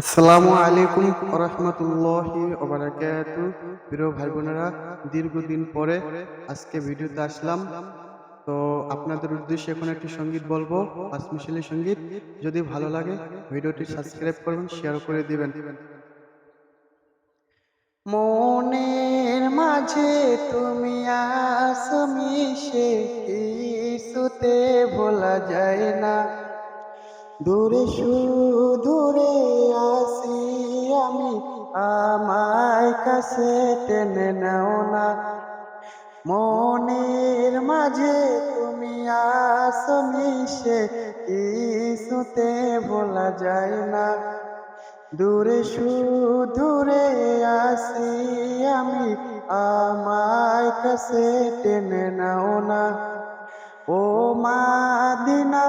আসসালামু আলাইকুম রহমতুল্লাহি ওবারাকাতু প্রিয় ভাই বোনেরা দীর্ঘদিন পরে আজকে ভিডিওতে আসলাম। তো আপনাদের উদ্দেশ্যে এখন একটি সংগীত বলব পাঁচ সংগীত। যদি ভালো লাগে ভিডিওটি সাবস্ক্রাইব করবেন শেয়ার করে দিবেন। মনের মাঝে তুমি আসো মিশে কিছুতে ভোলা যায় না। দূরে দূরে আসি আমি। আমায় কাছে টেনে নাও না। মনের মাঝে তুমি আসো মিশে, কিছুতে ভোলা যায় না। দূরে দূরে আসি আমি, আমায় কাছে টেনে নাও না। ও মাদিনা ও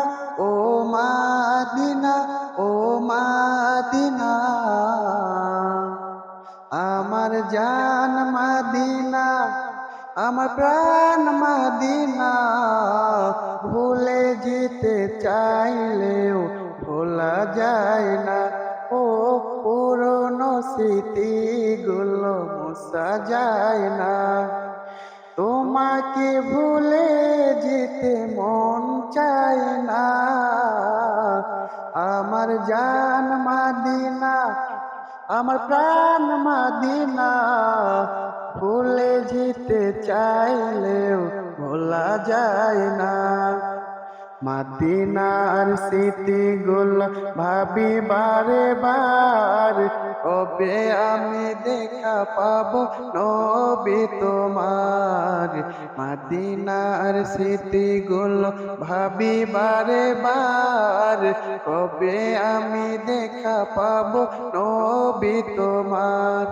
আমার জান মাদিনা, আমার প্রাণ মাদিনা। ভুলে যেতে চাইলেও ভোলা যায় না। ও পুরনো স্মৃতিগুলো মোসা যায় না। তোমাকে ভুলে যেতে মন চায় না। আমার জান মাদিনা আমার প্রাণ মাদিনা ভুলে যেতে চাইলেও ভোলা যায় না। মাদিনার স্মৃতিগুলো ভাবি বারে। বার কবে আমি দেখা পাব নবী তোমার। মাদিনার স্মৃতিগুলো ভাবি বারে। বার কবে আমি দেখা পাব নবী তোমার।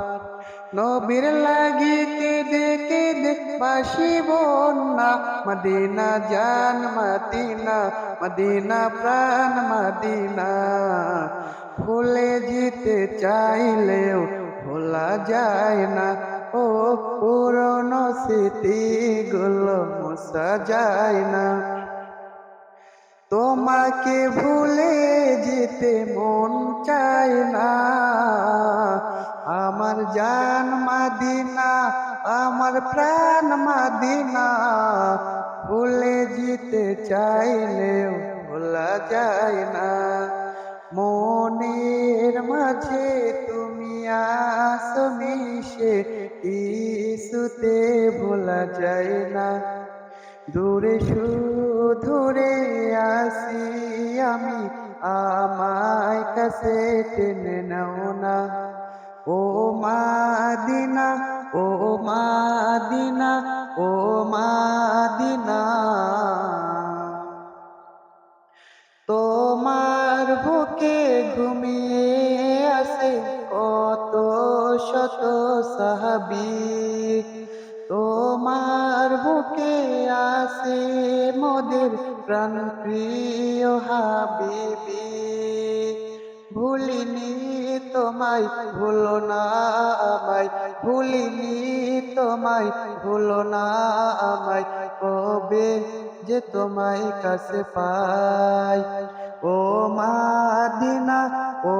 নবীর লাগি কেঁদে কেঁদে বাসিব না মদিনা জান মদিনা মদিনা প্রাণ মদিনা। ভুলে যেতে চাইলেও ভোলা যায় না, ও পুরনো স্মৃতিগুলো মোসা যায় না। তোমাকে ভুলে যেতে মন চায় না। প্রাণ মাদিনা, ভুলে যেতে চাইলেও ভোলা যায় না। মনের মাঝে তুমি আসো ইসুতে ভোলা যায় না। দূরে দূরে আসি আমি, আমায় কাছে টেনে নাও না। ও মাদিনা ও মাদিনা ও মাদিনা। তোমার বুকে ঘুমিয়ে আসে কত শত সাহাবি। তোমার বুকে আসে মোদের প্রাণ প্রিয় হাবিবি। ভুলিনি তোমায় ভুলো না আমায়, ভুলিনি তোমায় ভুলো না আমায়। কবে যে তোমায় কাছে পাই, ও মা দিনা, ও